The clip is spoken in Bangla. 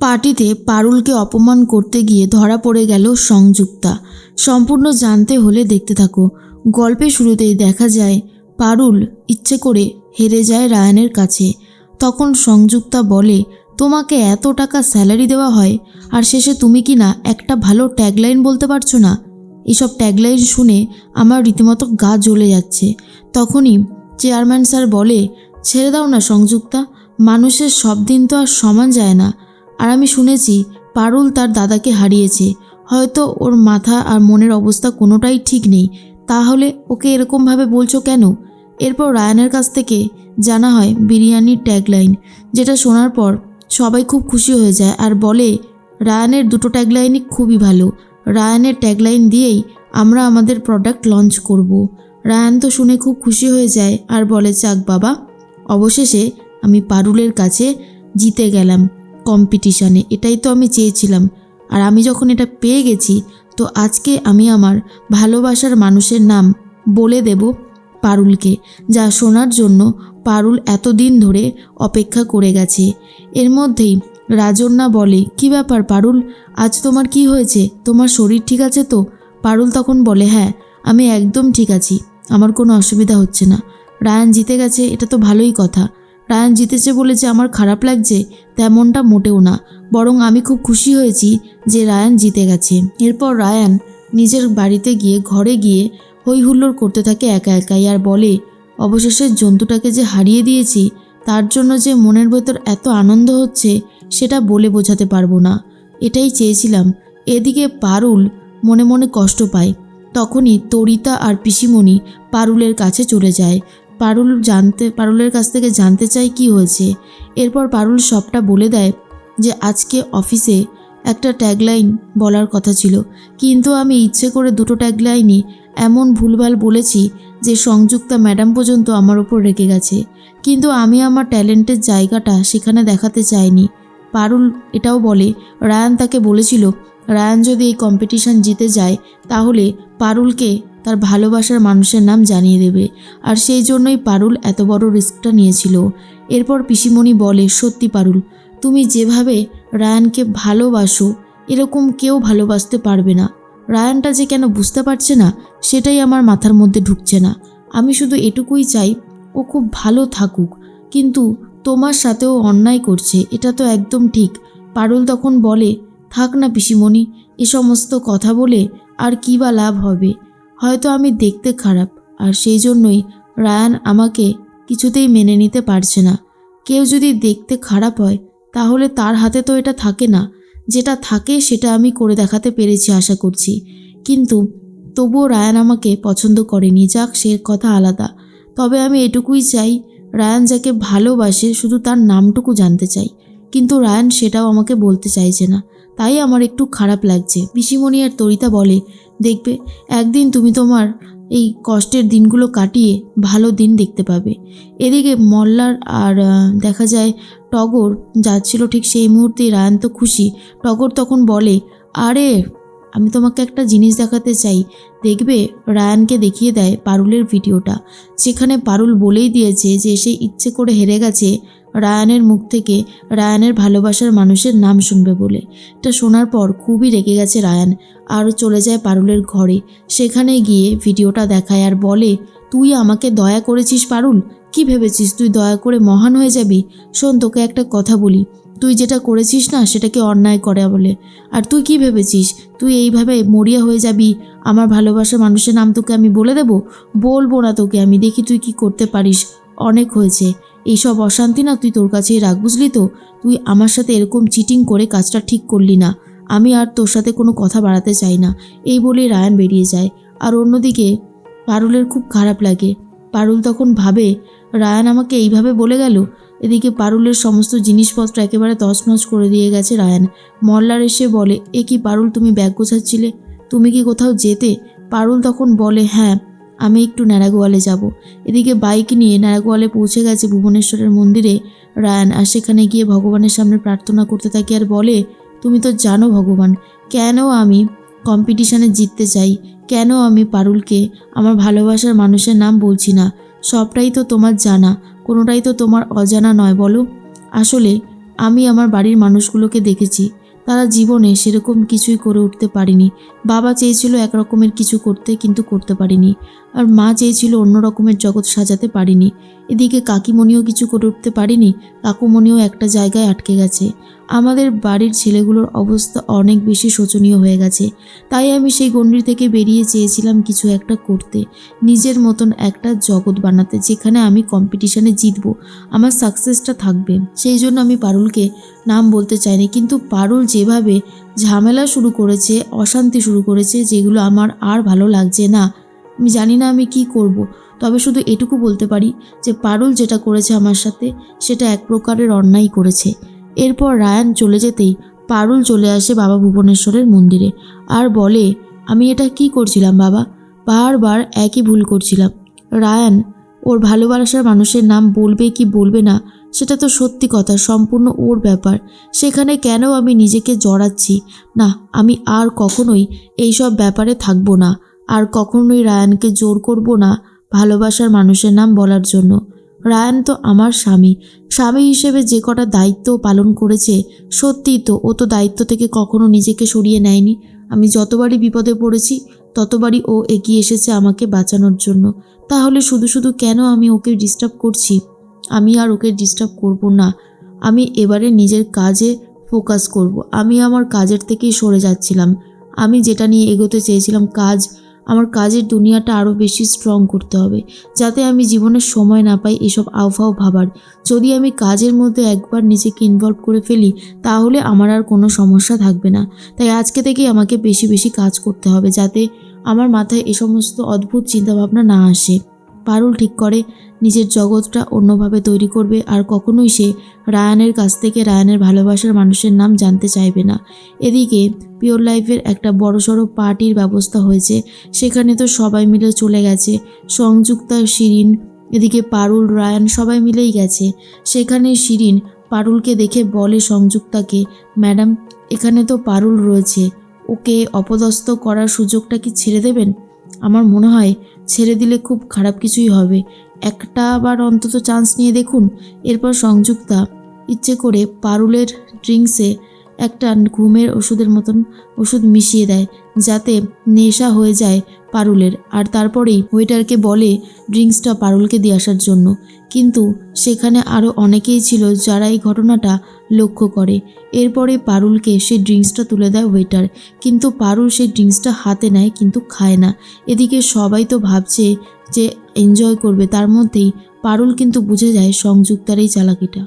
পার্টিতে পারুলকে অপমান করতে গিয়ে ধরা পড়ে গেল সংযুক্তা। সম্পূর্ণ জানতে হলে দেখতে থাকো। গল্পের শুরুতেই দেখা যায়, পারুল ইচ্ছে করে হেরে যায় রায়ানের কাছে। তখন সংযুক্তা বলে, তোমাকে এত টাকা স্যালারি দেওয়া হয়, আর শেষে তুমি কি না একটা ভালো ট্যাগলাইন বলতে পারছ না? এসব ট্যাগলাইন শুনে আমার রীতিমতো গা জ্বলে যাচ্ছে। তখনই চেয়ারম্যান স্যার বলে, ছেড়ে দাও না সংযুক্তা, মানুষের সব দিন তো আর সমান যায় না। আর আমি শুনেছি পারুল তার দাদাকে হারিয়েছে। হয়তো ওর মাথা আর মনের অবস্থা কোনোটাই ঠিক নেই। তাহলে ওকে এরকমভাবে বলছো কেন? এরপর রায়ানের কাছ থেকে জানা হয় বিরিয়ানির ট্যাগলাইন যেটা শোনার পর সবাই খুব খুশি হয়ে যায় আর বলে, রায়ানের দুটো ট্যাগলাইনই খুবই ভালো। রায়ানের ট্যাগলাইন দিয়েই আমরা আমাদের প্রোডাক্ট লঞ্চ করব। রায়ান তো শুনে খুব খুশি হয়ে যায় আর বলে যাক বাবা, অবশেষে আমি পারুলের কাছে জিতে গেলাম। কম্পিটিশানে এটাই তো আমি চেয়েছিলাম। আর আমি যখন এটা পেয়ে গেছি, তো আজকে আমি আমার ভালোবাসার মানুষের নাম বলে দেব পারুলকে, যা শোনার জন্য পারুল এতদিন ধরে অপেক্ষা করে গেছে। এর মধ্যেই রাজন্যা বলে, কি ব্যাপার পারুল? আজ তোমার কি হয়েছে? তোমার শরীর ঠিক আছে তো? পারুল তখন বলে হ্যাঁ আমি একদম ঠিক আছি। আমার কোনো অসুবিধা হচ্ছে না। রায়ান জিতে গেছে, এটা তো ভালোই কথা। রায়ান জিতেছে বলে যে আমার খারাপ লাগছে, তেমনটা মোটেও না। বরং আমি খুব খুশি হয়েছি যে রায়ান জিতে গেছে। এরপর রায়ান নিজের বাড়িতে গিয়ে ঘরে গিয়ে হই হুল্লোড় করতে থাকে একা একাই আর বলে, অবশেষে জন্তুটাকে যে হারিয়ে দিয়েছি, তার জন্য যে মনের ভেতর এত আনন্দ হচ্ছে, সেটা বলে বোঝাতে পারব না। এটাই চেয়েছিলাম। এদিকে পারুল মনে মনে কষ্ট পায়। তখনই তরিতা আর পিসিমণি পারুলের কাছে চলে যায়। পারুল জানতে, পারুলের কাছ থেকে জানতে চায় কি হয়েছে। এরপর পারুল সবটা বলে দেয় যে আজকে অফিসে একটা ট্যাগলাইন বলার কথা ছিল। কিন্তু আমি ইচ্ছে করে দুটো ট্যাগলাইনই এমন ভুলভাল বলেছি যে সংযুক্তা ম্যাডাম পর্যন্ত আমার ওপর রেগে গেছে। কিন্তু আমি আমার ট্যালেন্টের জায়গাটা সেখানে দেখাতে চাইনি। পারুল এটাও বলে, রায়ান তাকে বলেছিল, রায়ান যদি এই কম্পিটিশন জিতে যায়, তাহলে পারুলকে তার ভালোবাসার মানুষের নাম জানিয়ে দেবে। আর সেই জন্যই পারুল এত বড় রিস্কটা নিয়েছিল। এরপর পিসিমণি বলে, সত্যি পারুল, তুমি যেভাবে রায়ানকে ভালোবাসো, এরকম কেউ ভালোবাসতে পারবে না। রায়ানটা যে কেন বুঝতে পারছে না, সেটাই আমার মাথার মধ্যে ঢুকছে না। আমি শুধু এটুকুই চাই, ও খুব ভালো থাকুক। কিন্তু তোমার সাথেও অন্যায় করছে, এটা তো একদম ঠিক। পারুল তখন বলে, থাক না পিসিমণি, এ সমস্ত কথা বলে আর কী বা লাভ হবে? হয়তো আমি দেখতে খারাপ, আর সেই জন্যই রায়ান আমাকে কিছুতেই মেনে নিতে পারছে না। কেউ যদি দেখতে খারাপ হয়, তাহলে তার হাতে তো এটা থাকে না। যেটা থাকে সেটা আমি করে দেখাতে পেরেছি আশা করছি। কিন্তু তবুও রায়ান আমাকে পছন্দ করেনি, যাক সে কথা আলাদা। তবে আমি এটুকুই চাই, রায়ান যাকে ভালোবাসে শুধু তার নামটুকু জানতে চাই। কিন্তু রায়ান সেটাও আমাকে বলতে চাইছে না। তাই আমার একটু খারাপ লাগছে। পিসিমণি আর তরিতা বলে, দেখবে, একদিন তুমি তোমার এই কষ্টের দিনগুলো কাটিয়ে ভালো দিন দেখতে পাবে। এদিকে মল্লার আর দেখা যায় টগর যাচ্ছিল ঠিক সেই মুহূর্তে রায়ান তো খুশি। টগর তখন বলে, আরে, আমি তোমাকে একটা জিনিস দেখাতে চাই। দেখবে, রায়ানকে দেখিয়ে দেয় পারুলের ভিডিওটা। সেখানে পারুল বলেই দিয়েছে যে সে ইচ্ছে করে হেরে গেছে রায়ানের মুখ থেকে রায়ানের ভালোবাসার মানুষের নাম শুনবে বলে। এটা শোনার পর খুবই রেগে গেছে রায়ান। আর চলে যায় পারুলের ঘরে। সেখানে গিয়ে ভিডিওটা দেখায় আর বলে, তুই আমাকে দয়া করেছিস পারুল? কি ভেবেছিস তুই দয়া করে মহান হয়ে যাবি? শোন, তোকে একটা কথা বলি। তুই যেটা করেছিস না, সেটাকে অন্যায় করে বলে। আর তুই কি ভেবেছিস? তুই এইভাবে মরিয়া হয়ে যাবি? আমার ভালোবাসার মানুষের নাম তোকে আমি বলে দেব? বলব না তোকে। আমি দেখি তুই কি করতে পারিস। অনেক হয়েছে। এইসব অশান্তি না তুই তোর কাছেই রাখ, বুঝলি তো? তুই আমার সাথে এরকম চিটিং করে কাজটা ঠিক করলি না। আমি আর তোর সাথে কোনো কথা বাড়াতে চাই না। এই বলেই রায়ান বেরিয়ে যায়। আর অন্যদিকে পারুলের খুব খারাপ লাগে। পারুল তখন ভাবে, রায়ান আমাকে এইভাবে বলে গেল? এদিকে পারুলের সমস্ত জিনিসপত্র একেবারে তছনছ করে দিয়ে গেছে রায়ান। মল্লার এসে বলে, এ কি পারুল, তুমি ব্যাগ গোছাচ্ছিলে? তুমি কি কোথাও যেতে? পারুল তখন বলে হ্যাঁ। আমি একটু ন্যাড়াগোয়ালে যাব। এদিকে বাইক নিয়ে ন্যাড়াগোয়ালে পৌঁছে গেছে ভুবনেশ্বরের মন্দিরে। রায়ান আর সেখানে গিয়ে ভগবানের সামনে প্রার্থনা করতে থাকে আর বলে, তুমি তো জানো ভগবান, কেন আমি কম্পিটিশানে জিততে চাই? কেন আমি পারুলকে, আমার ভালোবাসার মানুষের নাম বলছি না? সবটাই তো তোমার জানা, কোনোটাই তো তোমার অজানা নয়, বলো। আসলে আমি আমার বাড়ির মানুষগুলোকে দেখেছি। তারা জীবনে সেরকম কিছুই করে উঠতে পারিনি। বাবা চেয়েছিল এক রকমের কিছু করতে, কিন্তু করতে পারিনি। আর মা চেয়েছিল অন্য রকমের জগৎ সাজাতে পারিনি। এদিকে কাকিমণিও কিছু করে উঠতে পারিনি, কাকুমণিও একটা জায়গায় আটকে গেছে। আমাদের বাড়ির ছেলেগুলোর অবস্থা অনেক বেশি শোচনীয় হয়ে গেছে। তাই আমি সেই গণ্ডির থেকে বেরিয়ে চেয়েছিলাম কিছু একটা করতে। নিজের মতন একটা জগৎ বানাতে, যেখানে আমি কম্পিটিশানে জিতবো। আমার সাকসেসটা থাকবে। সেই জন্য আমি পারুলকে নাম বলতে চাইনি, কিন্তু পারুল যেভাবে ঝামেলা শুরু করেছে, অশান্তি শুরু করেছে, যেগুলো আমার আর ভালো লাগছে না। আমি জানি না আমি কি করব। তবে শুধু এটুকু বলতে পারি যে পারুল যেটা করেছে আমার সাথে, সেটা এক প্রকারের অন্যায় করেছে। এরপর রায়ান চলে যেতেই পারুল চলে আসে বাবা ভুবনেশ্বরের মন্দিরে আর বলে, আমি এটা কি করছিলাম বাবা? বারবার একই ভুল করছিলাম। রায়ান, ওর ভালোবাসার মানুষের নাম বলবে কি বলবে না, সেটা তো সত্যি কথা, সম্পূর্ণ ওর ব্যাপার। সেখানে কেন আমি নিজেকে জড়াচ্ছি? না, আমি আর কখনোই এইসব ব্যাপারে থাকব না। আর কখনোই রায়ানকে জোর করব না ভালোবাসার মানুষের নাম বলার জন্য। রায়ান তো আমার স্বামী। স্বামী হিসেবে যে কটা দায়িত্ব পালন করেছে, সত্যিই তো ও তো দায়িত্ব থেকে কখনো নিজেকে সরিয়ে নেয়নি। আমি যতবারই বিপদে পড়েছি, ততবারই ও এগিয়ে এসেছে আমাকে বাঁচানোর জন্য। তাহলে শুধু শুধু কেন আমি ওকে ডিস্টার্ব করছি? আমি আর ওকে ডিস্টার্ব করব না। আমি এবারে নিজের কাজে ফোকাস করব। আমি আমার কাজের থেকেই সরে যাচ্ছিলাম। আমি যেটা নিয়ে এগোতে চেয়েছিলাম, কাজ আমার কাজের দুনিয়াটা আরও বেশি স্ট্রং করতে হবে, যাতে আমি জীবনের সময় না পাই এসব আহ্বাও ভাবার। যদি আমি কাজের মধ্যে একবার নিজেকে ইনভলভ করে ফেলি, তাহলে আমার আর কোনো সমস্যা থাকবে না। তাই আজকে থেকেই আমাকে বেশি বেশি কাজ করতে হবে, যাতে আমার মাথায় এ সমস্ত অদ্ভুত চিন্তাভাবনা না আসে। পারুল ঠিক করে, নিজের জগৎটা অন্যভাবে তৈরি করবে আর কখনোই সে রায়ানের কাছ থেকে রায়ানের ভালোবাসার মানুষের নাম জানতে চাইবে না। এদিকে পিওর লাইফের একটা বড়সড় পার্টির ব্যবস্থা হয়েছে, সেখানে তো সবাই মিলে চলে গেছে। সংযুক্তা, শিরিন, এদিকে পারুল, রায়ান সবাই মিলেই গেছে। সেখানে শিরিন পারুলকে দেখে বলে সংযুক্তাকে, ম্যাডাম, এখানে তো পারুল রয়েছে, ওকে অপদস্থ করার সুযোগটা কি ছেড়ে দেবেন? আমার মনে হয় ছেড়ে দিলে খুব খারাপ কিছুই হবে। একটা আবার অন্তত চান্স নিয়ে দেখুন। এরপর সংযুক্তা ইচ্ছে করে পারুলের ড্রিঙ্কসে একটা ঘুমের ওষুধের মতন ওষুধ মিশিয়ে দেয়, যাতে নেশা হয়ে যায় পারুলের। আর তারপরেই ওয়েটারকে বলে ড্রিঙ্কসটা পারুলকে দিয়ে আসার জন্য। কিন্তু সেখানে আরও অনেকেই ছিল যারা এই ঘটনাটা লক্ষ্য করে। এরপরে পারুলকে সেই ড্রিঙ্কসটা তুলে দেয় ওয়েটার। কিন্তু পারুল সেই ড্রিঙ্কসটা হাতে নেয়, কিন্তু খায় না। এদিকে সবাই তো ভাবছে যে এনজয় করবে, তার মধ্যেই পারুল কিন্তু বুঝে যায় সংযুক্তার এই চালাকিটা।